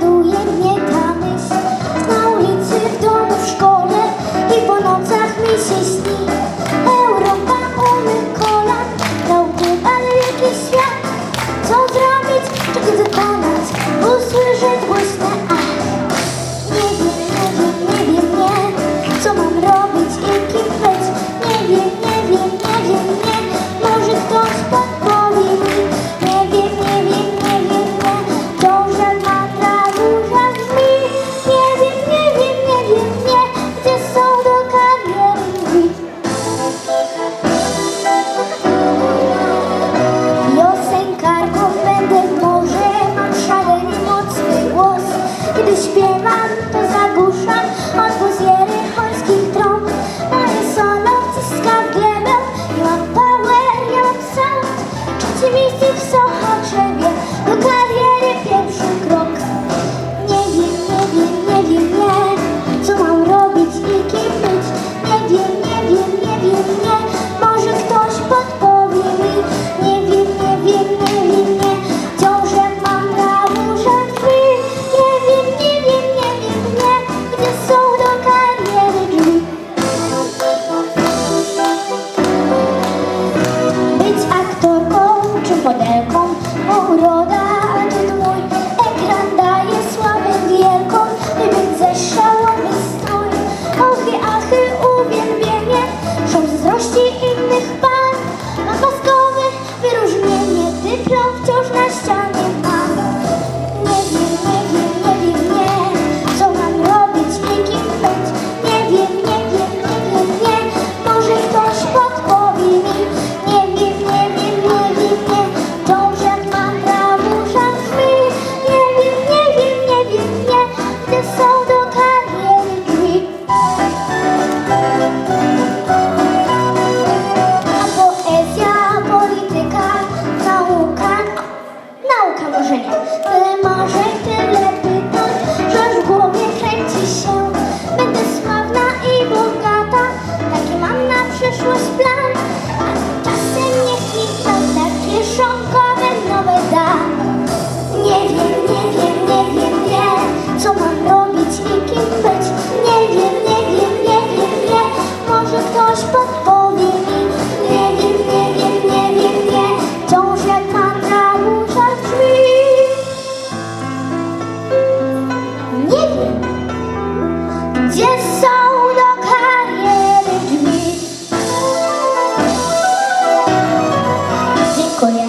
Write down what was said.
独饮 Kiedy śpiewam, to zagłuszam położenia. Tyle marzeń, tyle pytań, że w głowie kręci się. Będę sławna i bogata, taki mam na przyszłość plan.